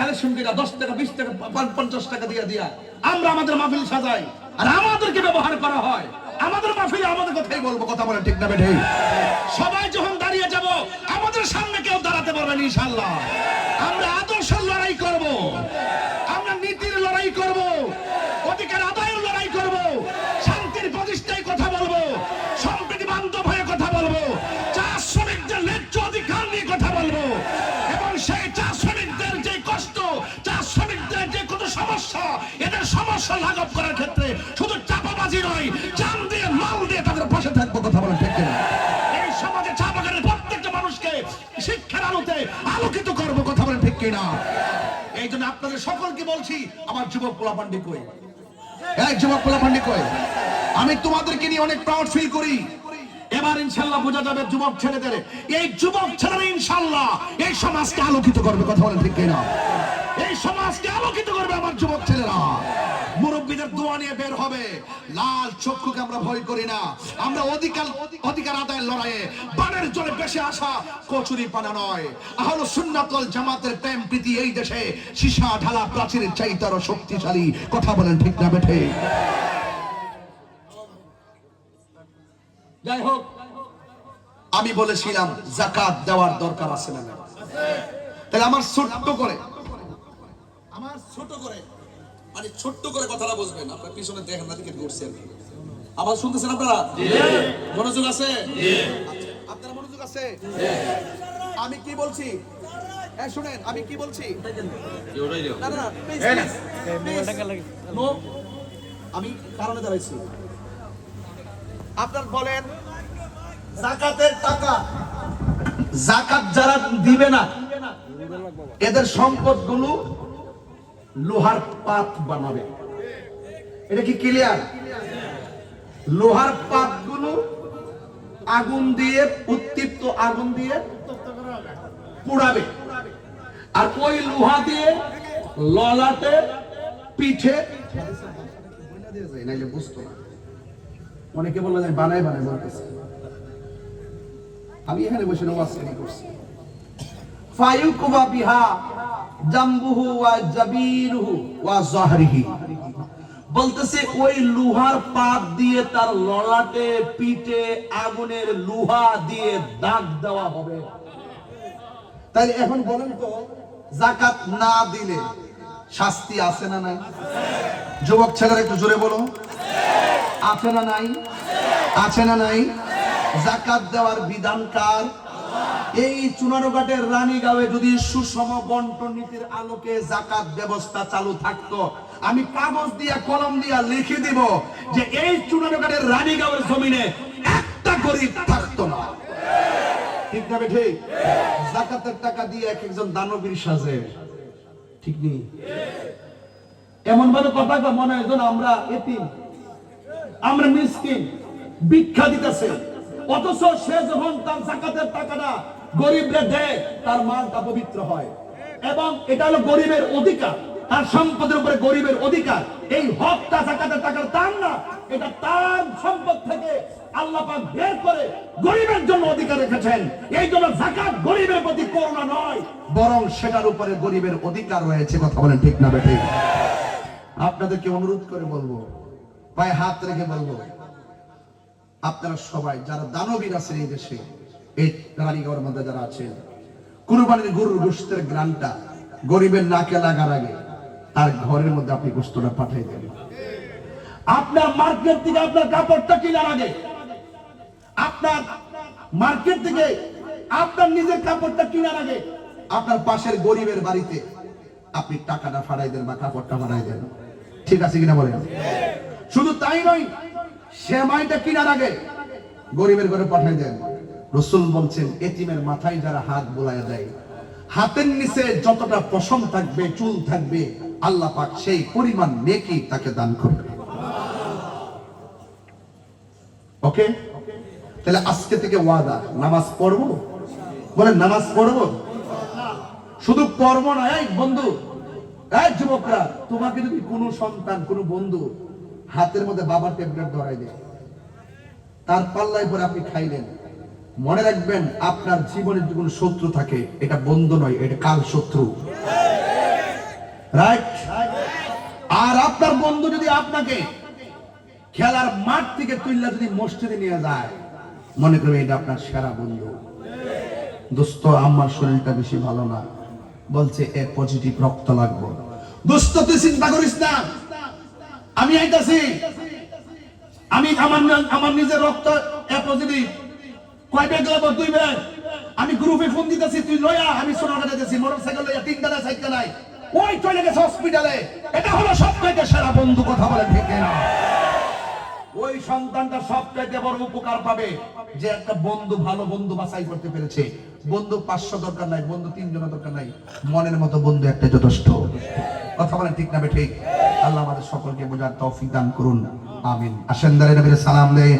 Collection করে দশ টাকা, বিশ টাকা পঞ্চাশ টাকা দিয়ে দিয়া। আমরা আমাদের মাহফিল সাজাই, আর আমাদেরকে ব্যবহার করা হয়। আমাদের মাহফিলে আমাদের কথাই বলব, কথা বলে ঠিক না বেঠে? সবাই যখন দাঁড়িয়ে যাব, আমাদের সামনে কেউ দাঁড়াতে পারবেন ইনশাল্লাহ। আমরা আদর্শ লড়াই করব। সমস্যা লাঘব করার ক্ষেত্রে শুধু চাপাবাজি নয় চান দিয়ে মাল দিয়ে তাদের পাশে থাকব কথা বলেন, ঠিক কিনা? এই সমাজে চা বাগানের প্রত্যেকটা মানুষকে শিক্ষার আলোতে আলোকিত করব কথা বলেন, ঠিক কিনা? এই জন্য আপনাদের সকলকে বলছি, আমার যুবক পোলাপান্ডি কই? এক যুবক পোলাপান্ডি কই? আমি তোমাদেরকে নিয়ে অনেক প্রাউড ফিল করি। এবার ইনশাল্লাহ বোঝা যাবে যুবক ছেলেদের, এই যুবক ছেলেরা ইনশাল্লাহ এই সমাজকে আলোকিত করবে, কথা বলেন, ঠিক কিনা? এই সমাজকে আলোকিত করবে আমার যুবক ছেলেরা। মুরব্বীদের দোয়া নিয়ে বের হবে। লাল চক্ষুকে আমরা ভয় করি না। আমরা অধিকার অধিকার আদায়ের লড়াইয়ে বানের জলে বেশি আসা কচুরি পানা নয়। আহলো সুন্নাতল জামাতের প্রেম প্রীতি এই দেশে সীসা ঢালা প্রাচীরের চাইতে আরও শক্তিশালী। কথা বলেন ঠিক না বেঠে? যাই হোক। আমি বলেছিলাম জাকাত দেওয়ার দরকার আছে না তাহলে আমার ছোট্ট করে আমার ছোট করে মানে ছোট্ট করে কথাটা বুঝবেন আপনার পিছনে দেখেন না দিকে ঘুরছে আর কি আবার শুনতেছেন আপনারা? মনোযোগ আছে? আচ্ছা, আপনারা মনোযোগ আছে? আমি কি বলছি? হ্যাঁ শুনেন আমি কি বলছি? না না না. আমি কারণে দাঁড়াইছি। আপনার বলেন জাকাতের টাকা জাকাত যারা দিবে না এদের সম্পদগুলো লোহার পাত বানাবে। এটা কি ক্লিয়ার লোহার পাতগুলো আগুন দিয়ে, উত্তপ্ত আগুন দিয়ে পোড়াবে। আর ওই লোহা দিয়ে ললাটে পিঠে বুঝতো না। অনেকে বলল যে বানাই বানাই বলতেছে আমি এখানে বসে নমাজ করছি। ফায়ুকুবা বিহা জাম্বুহু ওয়া জাবিরুহু ওয়া জাহরিহি। বলতেছে, ওই লোহার পাত দিয়ে তার ললাটে, পিঠে, আগুনের লোহা দিয়ে দাগ দেওয়া হবে। এখন বলেন তো, জাকাত না দিলে শাস্তি আছে না নাই? যুবক ছেলেরা একটু জোরে বলো। আছে না নাই? আছে না নাই? জাকাত দেওয়ার বিধান কার? এই চুনারুঘাটের রানীগাঁওয়ে যদি সুষম বন্টন নীতির আলোকে জাকাত ব্যবস্থা চালু থাকতো, আমি কাগজ দিয়া, কলম দিয়া লিখে দিব যে এই চুনারুঘাটের রানীগাঁওয়ের জমিনে একটা গরিব থাকতো না। ঠিক না ঠিক জাকাতের টাকা দিয়ে এক একজন দানবীর সাজে। ঠিক নেই? এমন ভাবে কথা মনে হয় আমরা এতিম, আমরা মিসকিন, ভিক্ষা দিতেছে। অথচ সে যখন তার জাকাতের টাকাটা গরিবরে দেয়, তার মালটা পবিত্র হয়। এবং এটা হলো গরিবের অধিকার, তার সম্পদের উপরে গরিবের অধিকার। এই হকটা জাকাতের টাকার তার না, এটা তার সম্পদ থেকে আল্লাহ পাক বের করে গরিবের জন্য অধিকার রেখেছেন। এই জন্য জাকাত গরিবের প্রতি করুণা নয়, বরং সেটার উপরে গরিবের অধিকার রয়েছে, কথা বলেন ঠিক না বেঠিক আপনাদেরকে অনুরোধ করে বলব, পায়ে হাত রেখে বলব আপনারা সবাই যারা দানবীর আছেন এই দেশে এই রানীগড়ের মধ্যে যারা আছেন কুরবানির গরুর গোস্তের গ্রানটা গরিবের নাকে লাগার আগে তার ঘরের মধ্যে আপনি গোস্তটা পাঠিয়ে দেন। আপনার মার্কেট থেকে আপনার কাপড়টা কেনার আগে আপনার মার্কেট থেকে আপনার নিজের কাপড়টা কেনার আগে আপনার পাশের গরিবের বাড়িতে আপনি টাকাটা ফাড়াই দেন বা কাপড়টা ফাড়াই দেন। ঠিক আছে কিনা বলেন? শুধু তাই নয় সেমাইটা আগে গরিবের ঘরে দেন। রসুল বলছেন মাথায় যারা হাত বোলায় দেয়, হাতের নিচে যতটা পশম থাকবে, চুল থাকবে, আল্লাহ পাক সেই পরিমাণ নেকি তাকে দান করবে। ওকে? তাহলে আজকে থেকে ওয়াদা, নামাজ পড়ব? বলে নামাজ পড়ব? শুধু পড়ব না, এই বন্ধু, এই যুবকরা, তোমাকে যদি কোনো সন্তান, কোনো বন্ধু হাতের মধ্যে বাবার ট্যাবলেট ধরাই দেয়। তার পাল্লায় পরে আপনি খাইলেন। মনে রাখবেন, আপনার জীবনে যদি কোনো শত্রু থাকে, এটা বন্ধু নয়, এটা কাল শত্রু। রাইট আর আপনার বন্ধু যদি আপনাকে খেলার মাঠ থেকে তুললা যদি মসজিদে নিয়ে যায়, মনে করবে এটা আপনার সেরা বন্ধু। দোস্ত, আমার শরীরটা বেশি ভালো না। বলছে, এ পজিটিভ রক্ত লাগবো। দোস্ত, তুই চিন্তা করিস না। আমি আইতাছি। আমি আমার আমার নিজের রক্ত এ পজিটিভ কয় ব্যাগ লাগবো? দুই ব্যাগ আমি গ্রুপে ফোন দিতেছি, তুই লয়া, আমি সোনাটা দিতেছি মোটরসাইকেল লইয়া তিনটা না সাইকেল নাই। ওই চলে গেছে হসপিটালে এটা হলো সবচাইতে সেরা বন্ধু কথা বলে, ঠিক না ওই সন্তানটা সবচাইতে বড় উপকার পাবে যে একটা বন্ধু, ভালো বন্ধু বাছাই করতে পেরেছে। বন্ধু পাঁচশো দরকার নাই, বন্ধু তিনজনের দরকার নাই। মনের মতো বন্ধু একটা যথেষ্ট। কথা বলে ঠিক না ঠিক? আল্লাহ আমাদের সকলকে বোঝার তৌফিক দান করুন। আমিন। আসেন দারে নবীর সালাম দেয়।